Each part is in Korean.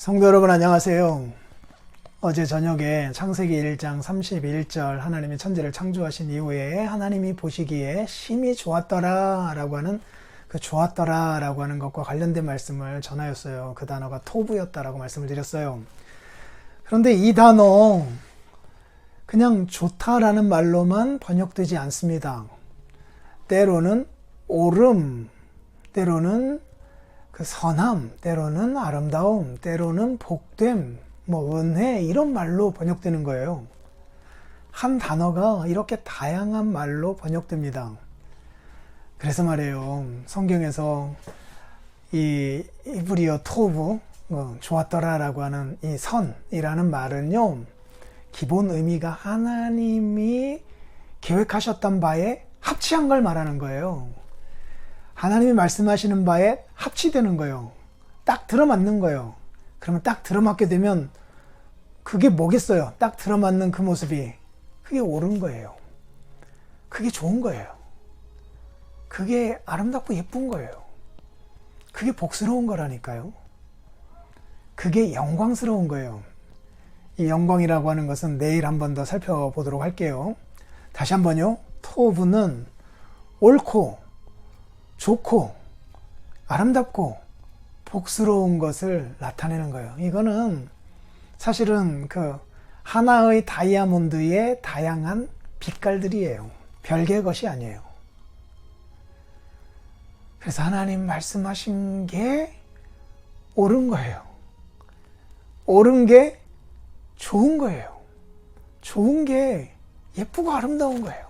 성도 여러분 안녕하세요. 어제 저녁에 창세기 1장 31절 하나님이 천지를 창조하신 이후에 하나님이 보시기에 심히 좋았더라 라고 하는 그 좋았더라 라고 하는 것과 관련된 말씀을 전하였어요. 그 단어가 토부였다라고 말씀을 드렸어요. 그런데 이 단어 그냥 좋다라는 말로만 번역되지 않습니다. 때로는 오름, 때로는 그 선함, 때로는 아름다움, 때로는 복됨, 뭐 은혜 이런 말로 번역되는 거예요. 한 단어가 이렇게 다양한 말로 번역됩니다. 그래서 말이에요. 성경에서 이 이브리어 토브 어, 좋았더라라고 하는 이 선이라는 말은요. 기본 의미가 하나님이 계획하셨던 바에 합치한 걸 말하는 거예요. 하나님이 말씀하시는 바에 합치되는 거예요. 딱 들어맞는 거예요. 그러면 딱 들어맞게 되면 그게 뭐겠어요? 딱 들어맞는 그 모습이 그게 옳은 거예요. 그게 좋은 거예요. 그게 아름답고 예쁜 거예요. 그게 복스러운 거라니까요. 그게 영광스러운 거예요. 이 영광이라고 하는 것은 내일 한 번 더 살펴보도록 할게요. 다시 한번요. 토부는 옳고 좋고 아름답고 복스러운 것을 나타내는 거예요. 이거는 사실은 그 하나의 다이아몬드의 다양한 빛깔들이에요. 별개의 것이 아니에요. 그래서 하나님 말씀하신 게 옳은 거예요. 옳은 게 좋은 거예요. 좋은 게 예쁘고 아름다운 거예요.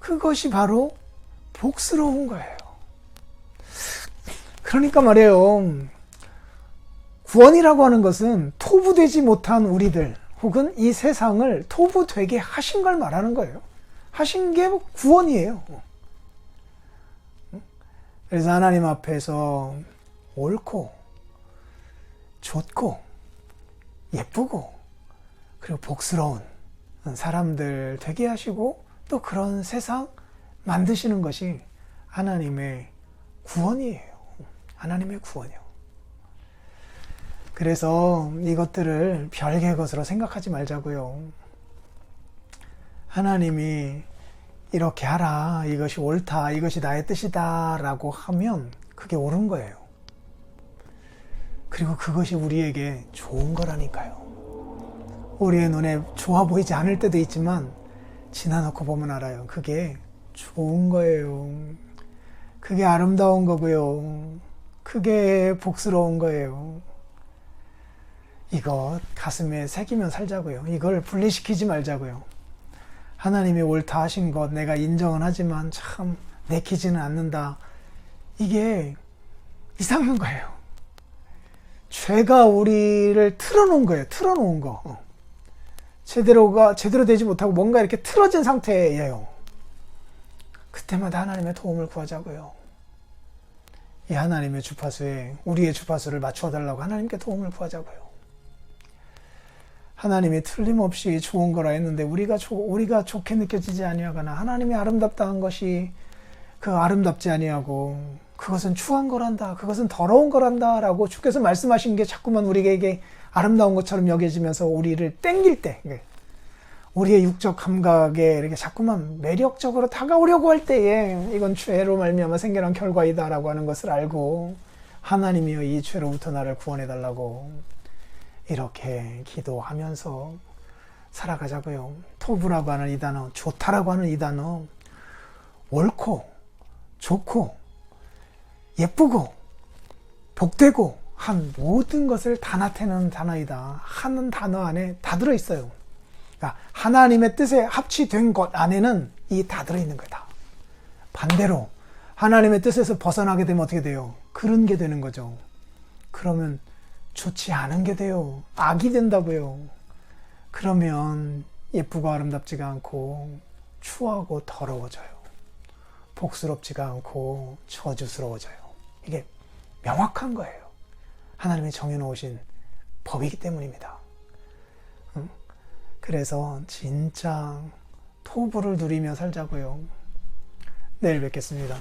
그것이 바로 복스러운 거예요. 그러니까 말이에요. 구원이라고 하는 것은 토부되지 못한 우리들 혹은 이 세상을 토부되게 하신 걸 말하는 거예요. 하신 게 구원이에요. 그래서 하나님 앞에서 옳고 좋고 예쁘고 그리고 복스러운 사람들 되게 하시고 또 그런 세상 만드시는 것이 하나님의 구원이에요. 하나님의 구원이요. 그래서 이것들을 별개의 것으로 생각하지 말자고요. 하나님이 이렇게 하라, 이것이 옳다, 이것이 나의 뜻이다 라고 하면 그게 옳은 거예요. 그리고 그것이 우리에게 좋은 거라니까요. 우리의 눈에 좋아 보이지 않을 때도 있지만 지나놓고 보면 알아요. 그게 좋은 거예요. 그게 아름다운 거고요. 그게 복스러운 거예요. 이거 가슴에 새기면 살자고요. 이걸 분리시키지 말자고요. 하나님이 옳다 하신 것 내가 인정은 하지만 참 내키지는 않는다. 이게 이상한 거예요. 죄가 우리를 틀어놓은 거예요. 틀어놓은 거. 어. 제대로가 제대로 되지 못하고 뭔가 이렇게 틀어진 상태예요. 그때마다 하나님의 도움을 구하자고요. 이 하나님의 주파수에 우리의 주파수를 맞춰 달라고 하나님께 도움을 구하자고요. 하나님이 틀림없이 좋은 거라 했는데 우리가 조, 우리가 좋게 느껴지지 아니하거나 하나님이 아름답다는 것이 그 아름답지 아니하고 그것은 추한 거란다. 그것은 더러운 거란다라고 주께서 말씀하신 게 자꾸만 우리에게 아름다운 것처럼 여겨지면서 우리를 땡길 때 우리의 육적 감각에 이렇게 자꾸만 매력적으로 다가오려고 할 때에 이건 죄로 말미암아 생겨난 결과이다라고 하는 것을 알고 하나님이여 이 죄로부터 나를 구원해 달라고 이렇게 기도하면서 살아가자고요. 토부라고 하는 이 단어, 좋다라고 하는 이 단어, 옳고 좋고 예쁘고 복되고 한 모든 것을 다 나타내는 단어이다. 하는 단어 안에 다 들어 있어요. 그러니까 하나님의 뜻에 합치된 것 안에는 이 다 들어있는 거다. 반대로 하나님의 뜻에서 벗어나게 되면 어떻게 돼요? 그런 게 되는 거죠. 그러면 좋지 않은 게 돼요. 악이 된다고요. 그러면 예쁘고 아름답지가 않고 추하고 더러워져요. 복스럽지가 않고 저주스러워져요. 이게 명확한 거예요. 하나님이 정해놓으신 법이기 때문입니다. 그래서 진짜 토부를 누리며 살자고요. 내일 뵙겠습니다.